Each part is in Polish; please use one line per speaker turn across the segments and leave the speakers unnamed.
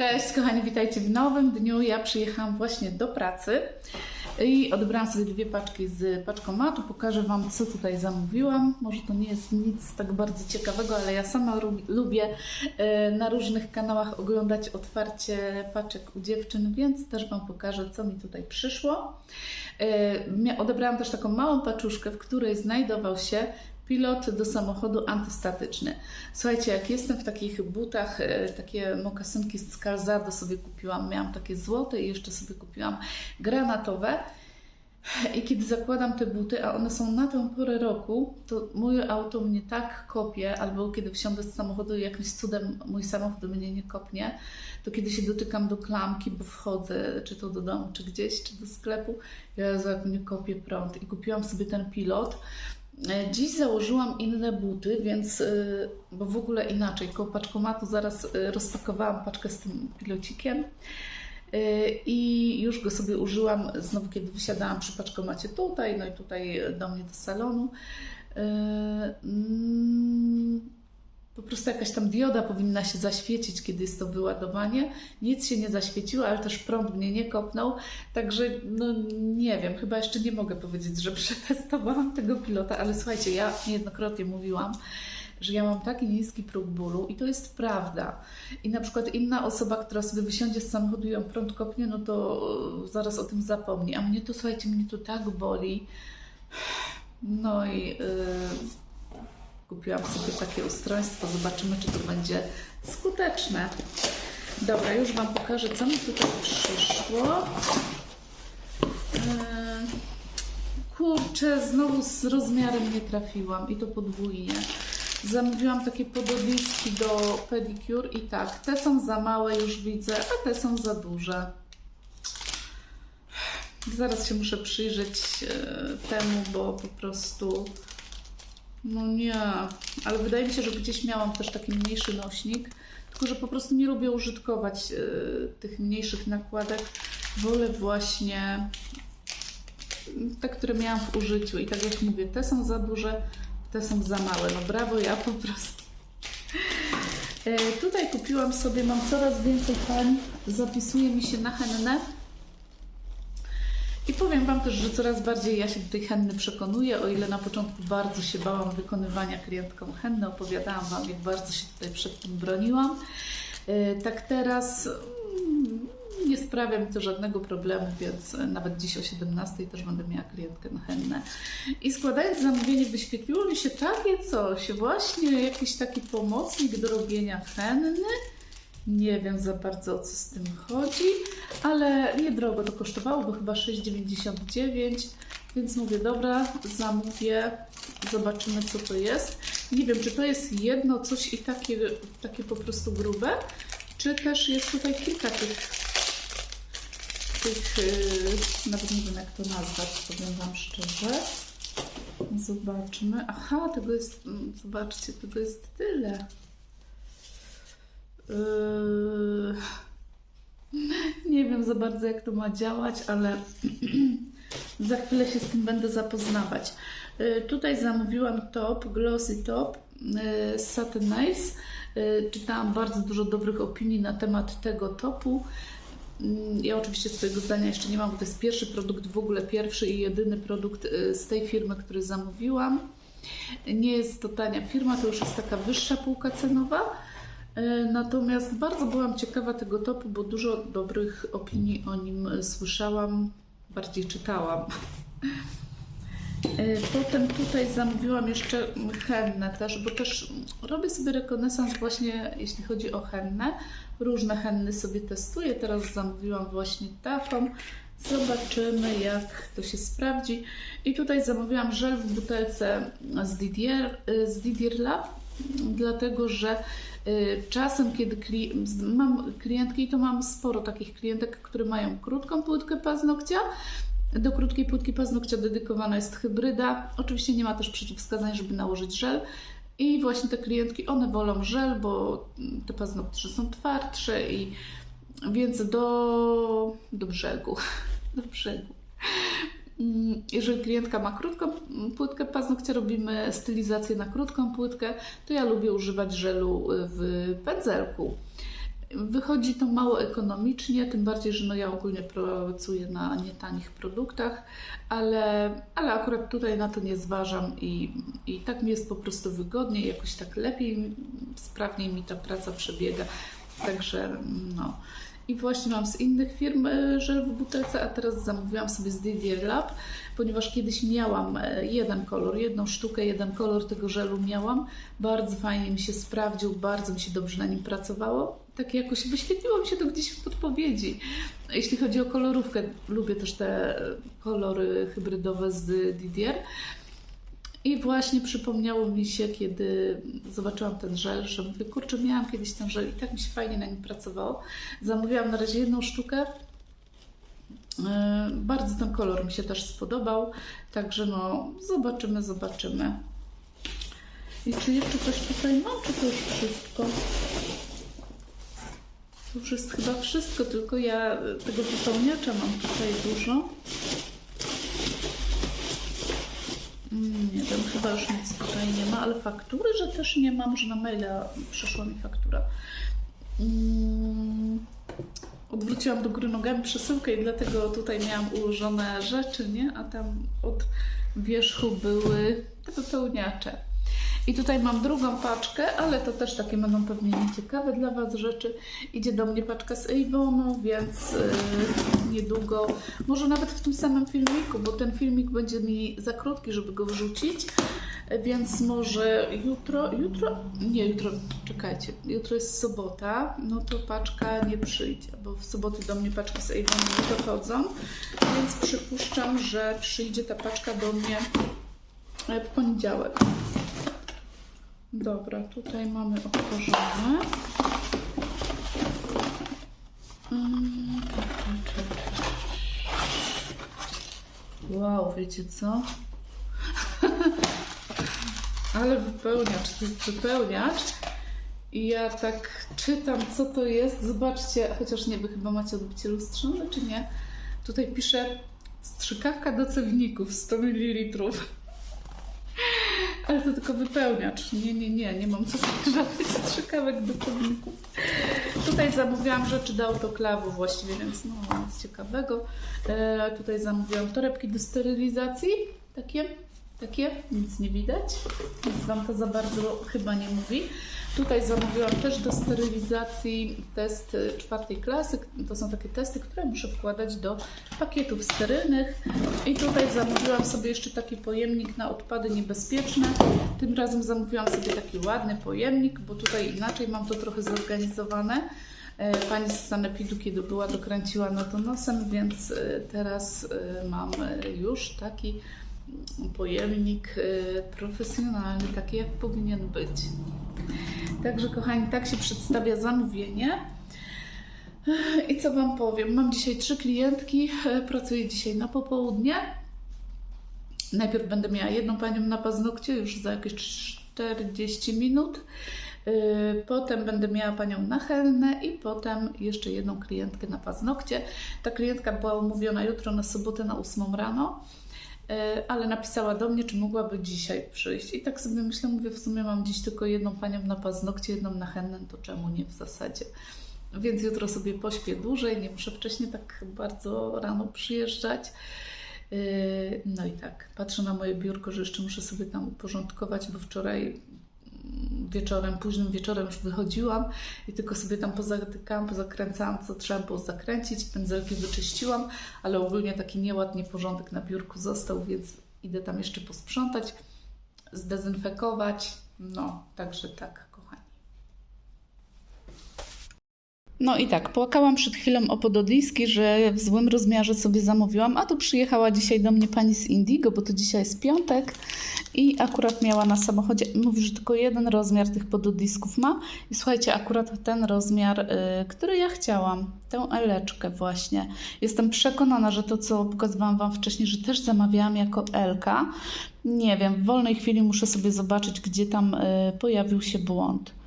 Cześć kochani, witajcie w nowym dniu. Ja przyjechałam właśnie do pracy i odebrałam sobie dwie paczki z paczkomatu. Pokażę Wam, co tutaj zamówiłam. Może to nie jest nic tak bardzo ciekawego, ale ja sama lubię e, na różnych kanałach oglądać otwarcie paczek u dziewczyn, więc też Wam pokażę, co mi tutaj przyszło. E, Odebrałam też taką małą paczuszkę, w której znajdował się pilot do samochodu antystatyczny. Słuchajcie, jak jestem w takich butach, e, takie mokasynki z Calzado sobie kupiłam, miałam takie złote i jeszcze sobie kupiłam granatowe. I kiedy zakładam te buty, a one są na tę porę roku, to moje auto mnie tak kopie, albo kiedy wsiądę z samochodu i jakimś cudem mój samochód mnie nie kopnie, to kiedy się dotykam do klamki, bo wchodzę, czy to do domu, czy gdzieś, czy do sklepu, ja jak mnie kopie prąd. I kupiłam sobie ten pilot. E, Dziś założyłam inne buty, więc, y, bo w ogóle inaczej, koło paczkomatu zaraz y, rozpakowałam paczkę z tym pilocikiem i już go sobie użyłam znowu, kiedy wysiadałam przy paczkomacie tutaj, no i tutaj do mnie do salonu. Po prostu jakaś tam dioda powinna się zaświecić, kiedy jest to wyładowanie. Nic się nie zaświeciło, ale też prąd mnie nie kopnął. Także no nie wiem, chyba jeszcze nie mogę powiedzieć, że przetestowałam tego pilota, ale słuchajcie, ja niejednokrotnie mówiłam, że ja mam taki niski próg bólu i to jest prawda. I na przykład inna osoba, która sobie wysiądzie z samochodu i ją prąd kopnie, no to e, zaraz o tym zapomni. A mnie to, słuchajcie, mnie to tak boli. No i yy, kupiłam sobie takie ustrojstwo. Zobaczymy, czy to będzie skuteczne. Dobra, już Wam pokażę, co mi tutaj przyszło. Yy, Kurczę, znowu z rozmiarem nie trafiłam i to podwójnie. Zamówiłam takie podobiski do pedicure i tak, te są za małe, już widzę, a te są za duże. Zaraz się muszę przyjrzeć e, temu, bo po prostu. No nie, ale wydaje mi się, że gdzieś miałam też taki mniejszy nośnik, tylko że po prostu nie lubię użytkować e, tych mniejszych nakładek. Wolę właśnie te, które miałam w użyciu. I tak jak mówię, te są za duże, te są za małe. No brawo, ja po prostu. E, tutaj kupiłam sobie, mam coraz więcej pań, zapisuje mi się na hennę. I powiem Wam też, że coraz bardziej ja się do tej henny przekonuję, o ile na początku bardzo się bałam wykonywania klientkom henny, opowiadałam Wam, jak bardzo się tutaj przed tym broniłam. E, Tak teraz mm, nie sprawia mi to żadnego problemu, więc nawet dziś o 17 też będę miała klientkę na hennę. I składając zamówienie, wyświetliło mi się takie coś, właśnie jakiś taki pomocnik do robienia henny. Nie wiem za bardzo o co z tym chodzi, ale niedrogo to kosztowało, bo chyba 6,99. Więc mówię, dobra, zamówię, zobaczymy co to jest. Nie wiem, czy to jest jedno coś i takie, takie po prostu grube, czy też jest tutaj kilka tych tych, yy, nawet nie wiem jak to nazwać, powiem Wam szczerze. Zobaczmy. Aha, tego jest, mm, zobaczcie, tego jest tyle. Yy, nie wiem za bardzo jak to ma działać, ale za chwilę się z tym będę zapoznawać. Yy, tutaj zamówiłam top, glossy top yy, Satin Nice. Czytałam bardzo dużo dobrych opinii na temat tego topu. Mm, Ja oczywiście swojego zdania jeszcze nie mam, bo to jest pierwszy produkt, w ogóle pierwszy i jedyny produkt z tej firmy, który zamówiłam. Nie jest to tania firma, to już jest taka wyższa półka cenowa. Y, Natomiast bardzo byłam ciekawa tego topu, bo dużo dobrych opinii o nim słyszałam, bardziej czytałam. Y, Potem tutaj zamówiłam jeszcze hennę też, bo też robię sobie rekonesans właśnie jeśli chodzi o hennę. Różne henny sobie testuję. Teraz zamówiłam właśnie taką. Zobaczymy jak to się sprawdzi. I tutaj zamówiłam żel w butelce z Didier, y, z Didier Lab, dlatego że y, czasem kiedy kli- mam klientki, i to mam sporo takich klientek, które mają krótką płytkę paznokcia, do krótkiej płytki paznokcia dedykowana jest hybryda. Oczywiście nie ma też przeciwwskazań, żeby nałożyć żel. I właśnie te klientki, one wolą żel, bo te paznokcie są twardsze i więc do, do brzegu. Do brzegu. Mm, Jeżeli klientka ma krótką płytkę paznokcia, robimy stylizację na krótką płytkę, to ja lubię używać żelu w pędzelku. Wychodzi to mało ekonomicznie, tym bardziej, że no ja ogólnie pracuję na nietanich produktach, ale, ale akurat tutaj na to nie zważam i, i tak mi jest po prostu wygodniej, jakoś tak lepiej, sprawniej mi ta praca przebiega. Także no. I właśnie mam z innych firm e, żel w butelce, a teraz zamówiłam sobie z Didier Lab, ponieważ kiedyś miałam e, jeden kolor, jedną sztukę, jeden kolor tego żelu miałam. Bardzo fajnie mi się sprawdził, bardzo mi się dobrze na nim pracowało. Tak jakoś wyświetliło mi się to gdzieś w podpowiedzi. Jeśli chodzi o kolorówkę, lubię też te e, kolory hybrydowe z Didier. I właśnie przypomniało mi się, kiedy zobaczyłam ten żel, że mówię, kurczę, miałam kiedyś ten żel i tak mi się fajnie na nim pracowało. Zamówiłam na razie jedną sztukę. Yy, Bardzo ten kolor mi się też spodobał, także no zobaczymy, zobaczymy. I czy jeszcze coś tutaj mam, czy to już wszystko? To już jest chyba wszystko, tylko ja tego wypełniacza mam tutaj dużo. Mm, Nie wiem, chyba już nic tutaj nie ma, ale faktury, że też nie mam, że na maila przyszła mi faktura. Mm, Odwróciłam do góry nogami przesyłkę i dlatego tutaj miałam ułożone rzeczy, nie? A tam od wierzchu były te wypełniacze. I tutaj mam drugą paczkę, ale to też takie będą pewnie nieciekawe dla Was rzeczy. Idzie do mnie paczka z Avonu, więc yy, niedługo, może nawet w tym samym filmiku, bo ten filmik będzie mi za krótki, żeby go wrzucić. Więc może jutro, jutro, nie jutro, czekajcie, jutro jest sobota, no to paczka nie przyjdzie, bo w soboty do mnie paczki z Avonu nie dochodzą, więc przypuszczam, że przyjdzie ta paczka do mnie w poniedziałek. Dobra, tutaj mamy otworzone. Mm, Wow, wiecie co? Ale wypełniacz, to jest wypełniacz. I ja tak czytam, co to jest. Zobaczcie, chociaż nie, wy chyba macie odbicie lustrzane, czy nie? Tutaj pisze strzykawka do cewników 100 ml. Ale to tylko wypełniacz. Nie, nie, nie, nie mam żadnych strzykawek do cewników. Tutaj zamówiłam rzeczy do autoklawu właściwie, więc no nic ciekawego. E, tutaj zamówiłam torebki do sterylizacji. Takie, takie, nic nie widać. Nic Wam to za bardzo chyba nie mówi. Tutaj zamówiłam też do sterylizacji test czwartej klasy. To są takie testy, które muszę wkładać do pakietów sterylnych. I tutaj zamówiłam sobie jeszcze taki pojemnik na odpady niebezpieczne. Tym razem zamówiłam sobie taki ładny pojemnik, bo tutaj inaczej mam to trochę zorganizowane. E, Pani z Sanepidu, kiedy była, dokręciła na to nosem, więc e, teraz e, mam już taki pojemnik e, profesjonalny, taki jak powinien być. Także kochani, tak się przedstawia zamówienie. I co Wam powiem? Mam dzisiaj trzy klientki, e, pracuję dzisiaj na popołudnie. Najpierw będę miała jedną panią na paznokcie już za jakieś 40 minut. Yy, Potem będę miała panią na helnę i potem jeszcze jedną klientkę na paznokcie. Ta klientka była umówiona jutro na sobotę na 8 rano, yy, ale napisała do mnie, czy mogłaby dzisiaj przyjść. I tak sobie myślę, mówię, w sumie mam dziś tylko jedną panią na paznokcie, jedną na helnę, to czemu nie w zasadzie. Więc jutro sobie pośpię dłużej, nie muszę wcześniej tak bardzo rano przyjeżdżać. Yy, No i tak, patrzę na moje biurko, że jeszcze muszę sobie tam uporządkować, bo wczoraj mm, wieczorem, późnym wieczorem już wychodziłam i tylko sobie tam pozatykałam, pozakręcałam, co trzeba było zakręcić, pędzelki wyczyściłam, ale ogólnie taki nieład, nieporządek na biurku został, więc idę tam jeszcze posprzątać, zdezynfekować, no, także tak, kochani. No i tak, płakałam przed chwilą o pododiski, że w złym rozmiarze sobie zamówiłam, a tu przyjechała dzisiaj do mnie pani z Indigo, bo to dzisiaj jest piątek i akurat miała na samochodzie, mówi, że tylko jeden rozmiar tych pododisków ma i słuchajcie, akurat ten rozmiar, y, który ja chciałam, tę eleczkę właśnie. Jestem przekonana, że to, co pokazywałam Wam wcześniej, że też zamawiałam jako Elka. Nie wiem, w wolnej chwili muszę sobie zobaczyć, gdzie tam y, pojawił się błąd.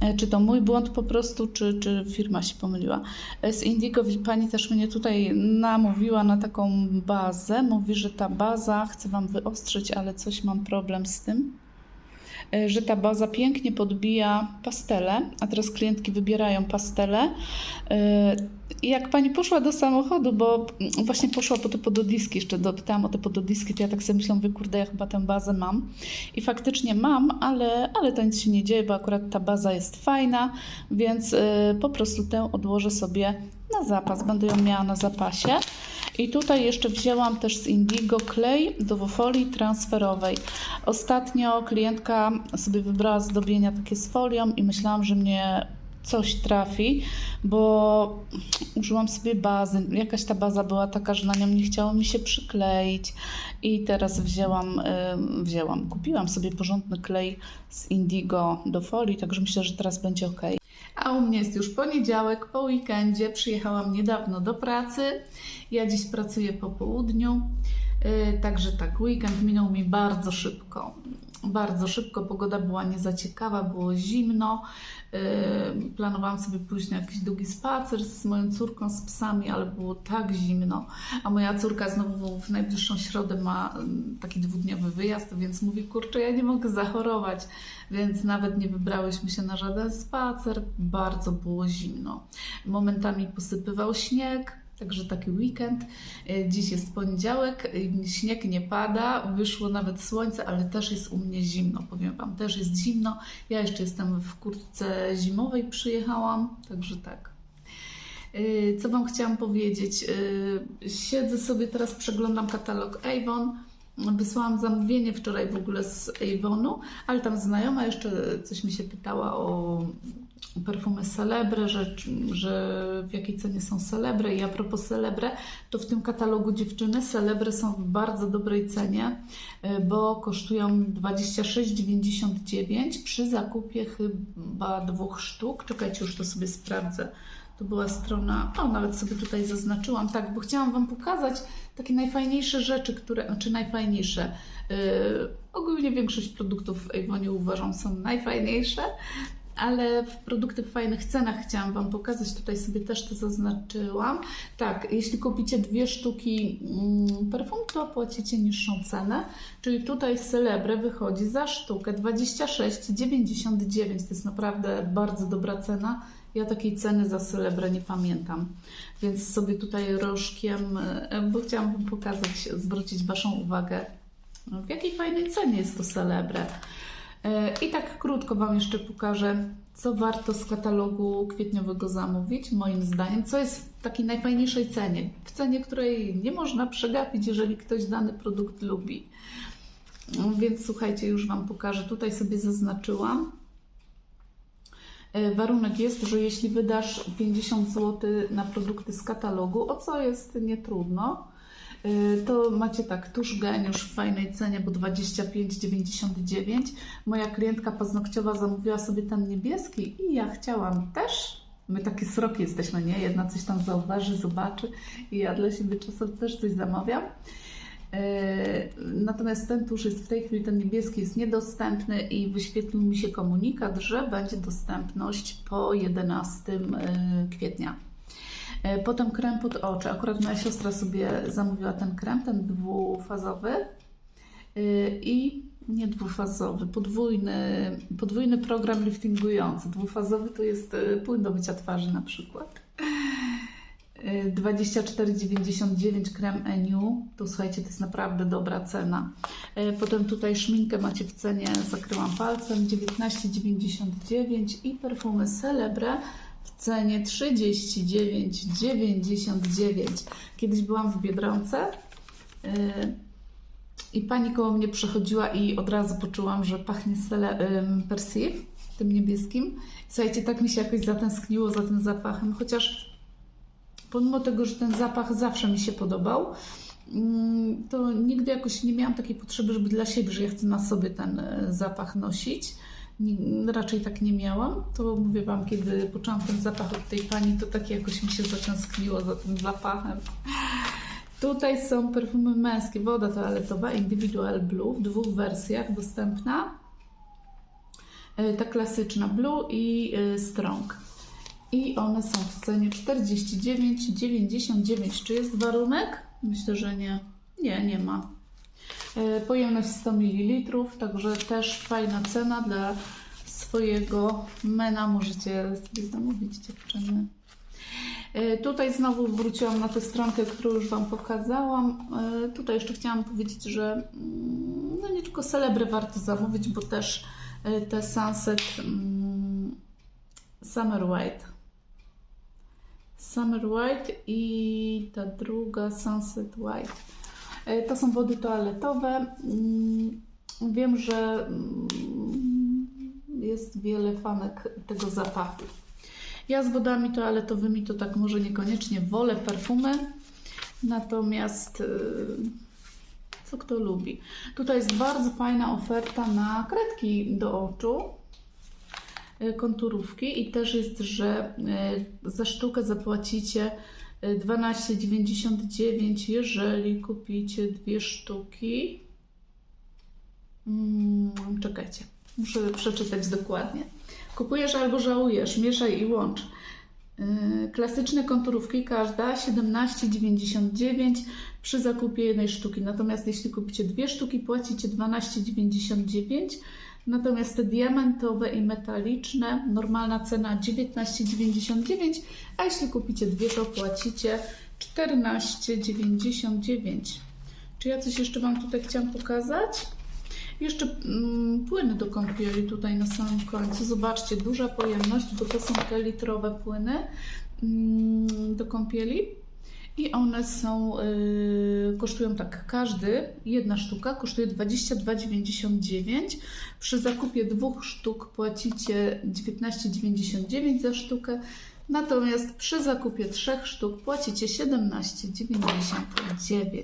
E, Czy to mój błąd po prostu, czy, czy firma się pomyliła? E, Z Indigo pani też mnie tutaj namówiła na taką bazę. Mówi, że ta baza chce Wam wyostrzyć, ale coś mam problem z tym. e, że ta baza pięknie podbija pastele, a teraz klientki wybierają pastele. Jak pani poszła do samochodu, bo właśnie poszła po te pododiski, jeszcze dopytałam o te pododiski, to ja tak sobie myślałam, mówię, kurde, ja chyba tę bazę mam. I faktycznie mam, ale, ale to nic się nie dzieje, bo akurat ta baza jest fajna, więc e, po prostu tę odłożę sobie na zapas, będę ją miała na zapasie. I tutaj jeszcze wzięłam też z Indigo klej do folii transferowej. Ostatnio klientka sobie wybrała zdobienia takie z folią i myślałam, że mnie coś trafi, bo użyłam sobie bazy. Jakaś ta baza była taka, że na nią nie chciało mi się przykleić. I teraz wzięłam, ym, wzięłam, kupiłam sobie porządny klej z Indigo do folii, także myślę, że teraz będzie ok. A u mnie jest już poniedziałek, po weekendzie. Przyjechałam niedawno do pracy. Ja dziś pracuję po południu. Yy, Także tak, weekend minął mi bardzo szybko. Bardzo szybko, pogoda była nie za ciekawa, było zimno. Yy, Planowałam sobie pójść na jakiś długi spacer z moją córką, z psami, ale było tak zimno. A moja córka znowu w najbliższą środę ma mm, taki dwudniowy wyjazd, więc mówi, kurczę, ja nie mogę zachorować. Więc nawet nie wybrałyśmy się na żaden spacer. Bardzo było zimno. Momentami posypywał śnieg. Także taki weekend. E, Dziś jest poniedziałek, e, śnieg nie pada, wyszło nawet słońce, ale też jest u mnie zimno, powiem Wam, też jest zimno. Ja jeszcze jestem w kurtce zimowej, przyjechałam, także tak. E, Co Wam chciałam powiedzieć? Siedzę sobie teraz, przeglądam katalog Avon. Wysłałam zamówienie wczoraj w ogóle z Avonu, ale tam znajoma jeszcze coś mi się pytała o perfumy Celebre, że, że w jakiej cenie są Celebre i a propos Celebre, to w tym katalogu dziewczyny Celebre są w bardzo dobrej cenie, y, bo kosztują 26,99 przy zakupie chyba dwóch sztuk. Czekajcie, już to sobie sprawdzę. To była strona, o nawet sobie tutaj zaznaczyłam, tak, bo chciałam Wam pokazać takie najfajniejsze rzeczy, które, znaczy najfajniejsze. Yy, ogólnie większość produktów w Avonie uważam są najfajniejsze, ale w produkty w fajnych cenach chciałam Wam pokazać. Tutaj sobie też to zaznaczyłam. Tak, jeśli kupicie dwie sztuki mm, perfum, to płacicie niższą cenę. Czyli tutaj Celebre wychodzi za sztukę 26,99. To jest naprawdę bardzo dobra cena. Ja takiej ceny za Celebre nie pamiętam, więc sobie tutaj rożkiem, e, bo chciałam Wam pokazać, zwrócić Waszą uwagę, w jakiej fajnej cenie jest to Celebre. I tak krótko Wam jeszcze pokażę, co warto z katalogu kwietniowego zamówić, moim zdaniem, co jest w takiej najfajniejszej cenie, w cenie, której nie można przegapić, jeżeli ktoś dany produkt lubi. Więc słuchajcie, już Wam pokażę. Tutaj sobie zaznaczyłam. E, Warunek jest, że jeśli wydasz 50 zł na produkty z katalogu, o co jest nietrudno, e, to macie tak, tusz geniusz w fajnej cenie, bo 25,99. Moja klientka paznokciowa zamówiła sobie ten niebieski i ja chciałam też. My takie sroki jesteśmy, nie? Jedna coś tam zauważy, zobaczy i ja dla siebie czasem też coś zamawiam. E, Natomiast ten tusz jest w tej chwili, ten niebieski jest niedostępny i wyświetlił mi się komunikat, że będzie dostępność po 11 e, kwietnia. E, Potem krem pod oczy. Akurat moja siostra sobie zamówiła ten krem, ten dwufazowy i nie dwufazowy, podwójny, podwójny program liftingujący. Dwufazowy to jest płyn do mycia twarzy na przykład. 24,99 krem Eniu. To słuchajcie, to jest naprawdę dobra cena. E, Potem tutaj szminkę macie w cenie, zakryłam palcem, 19,99 i perfumy Celebre w cenie 39,99. Kiedyś byłam w Biedronce e, i pani koło mnie przechodziła i od razu poczułam, że pachnie Persiv, tym niebieskim. Słuchajcie, tak mi się jakoś zatęskniło za tym zapachem, chociaż pomimo tego, że ten zapach zawsze mi się podobał, mm, to nigdy jakoś nie miałam takiej potrzeby, żeby dla siebie, że ja chcę na sobie ten e, zapach nosić. Raczej tak nie miałam. To mówię Wam, kiedy poczułam ten zapach od tej pani, to tak jakoś mi się zatęskniło za tym zapachem. Tutaj są perfumy męskie, woda toaletowa Individual Blue w dwóch wersjach dostępna. E, Ta klasyczna Blue i e, Strong. I one są w cenie 49,99. Czy jest warunek? Myślę, że nie. Nie, nie ma. E, Pojemność 100 ml, także też fajna cena dla swojego mena. Możecie sobie zamówić dziewczyny. E, Tutaj znowu wróciłam na tę stronkę, którą już Wam pokazałam. E, Tutaj jeszcze chciałam powiedzieć, że mm, no nie tylko celebry warto zamówić, bo też te Sunset mm, Summer White. Summer White i ta druga Sunset White. E, To są wody toaletowe. Mm, Wiem, że mm, jest wiele fanek tego zapachu. Ja z wodami toaletowymi to tak może niekoniecznie wolę perfumy, natomiast yy, co kto lubi. Tutaj jest bardzo fajna oferta na kredki do oczu, konturówki i też jest, że yy, za sztukę zapłacicie yy, 12,99 jeżeli kupicie dwie sztuki. Mm, czekajcie, muszę przeczytać dokładnie. Kupujesz albo żałujesz, mieszaj i łącz. Klasyczne konturówki, każda 17,99 przy zakupie jednej sztuki. Natomiast jeśli kupicie dwie sztuki, płacicie 12,99. Natomiast te diamentowe i metaliczne, normalna cena 19,99, a jeśli kupicie dwie, to płacicie 14,99. Czy ja coś jeszcze Wam tutaj chciałam pokazać? Jeszcze mm, płyny do kąpieli tutaj na samym końcu. Zobaczcie, duża pojemność, bo to są te litrowe płyny mm, do kąpieli. I one są, y, kosztują tak, każdy, jedna sztuka kosztuje 22,99. Przy zakupie dwóch sztuk płacicie 19,99 za sztukę. Natomiast przy zakupie trzech sztuk płacicie 17,99.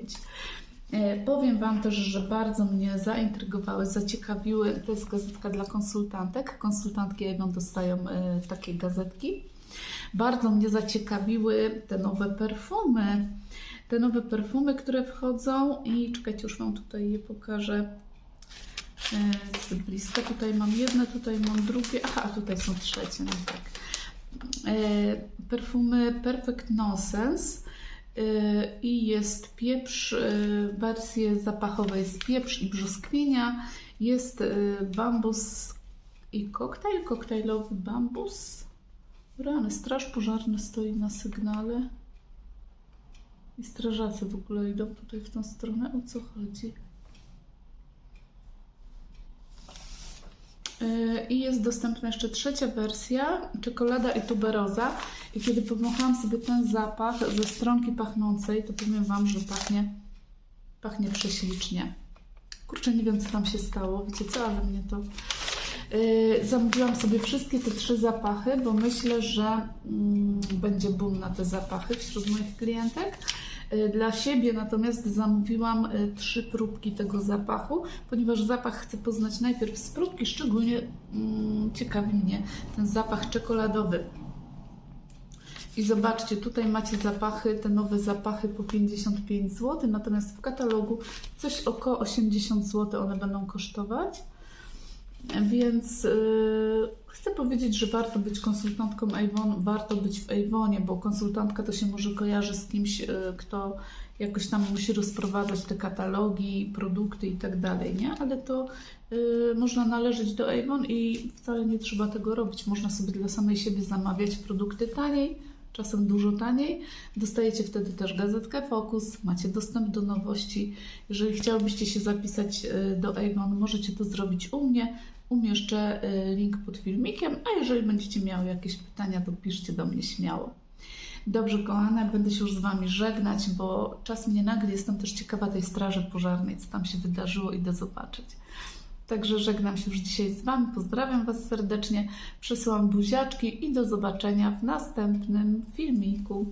E, Powiem Wam też, że bardzo mnie zaintrygowały, zaciekawiły. To jest gazetka dla konsultantek. Konsultantki Avon dostają e, takie gazetki. Bardzo mnie zaciekawiły te nowe perfumy. Te nowe perfumy, które wchodzą i czekajcie, już Wam tutaj je pokażę e, z bliska. Tutaj mam jedne, tutaj mam drugie. Aha, tutaj są trzecie. No tak. E, Perfumy Perfect Nonsense y, i jest pieprz, y, wersje zapachowe jest pieprz i brzoskwinia, jest bambus i koktajl, koktajlowy bambus. Rany, straż pożarna stoi na sygnale. I strażacy w ogóle idą tutaj w tą stronę. O co chodzi? Yy, I jest dostępna jeszcze trzecia wersja, czekolada i tuberoza. I kiedy powąchałam sobie ten zapach ze stronki pachnącej, to powiem Wam, że pachnie, pachnie prześlicznie. Kurczę, nie wiem co tam się stało, wiecie co, ale mnie to... Yy, zamówiłam sobie wszystkie te trzy zapachy, bo myślę, że mm, będzie boom na te zapachy wśród moich klientek. Yy, Dla siebie natomiast zamówiłam y, trzy próbki tego zapachu, ponieważ zapach chcę poznać najpierw z próbki, szczególnie mm, ciekawi mnie ten zapach czekoladowy. I zobaczcie, tutaj macie zapachy, te nowe zapachy po 55 zł, natomiast w katalogu coś około 80 zł one będą kosztować. Więc yy, chcę powiedzieć, że warto być konsultantką Avon, warto być w Avonie, bo konsultantka to się może kojarzy z kimś, yy, kto jakoś tam musi rozprowadzać te katalogi, produkty i tak dalej, nie? Ale to yy, można należeć do Avon i wcale nie trzeba tego robić. Można sobie dla samej siebie zamawiać produkty taniej, czasem dużo taniej. Dostajecie wtedy też gazetkę Focus, macie dostęp do nowości. Jeżeli chciałbyście się zapisać y, do Avon, możecie to zrobić u mnie. Umieszczę y, link pod filmikiem, a jeżeli będziecie miały jakieś pytania, to piszcie do mnie śmiało. Dobrze, kochane, będę się już z Wami żegnać, bo czas mnie nagli. Jestem też ciekawa tej straży pożarnej, co tam się wydarzyło, idę zobaczyć. Także żegnam się już dzisiaj z Wami, pozdrawiam Was serdecznie, przesyłam buziaczki i do zobaczenia w następnym filmiku.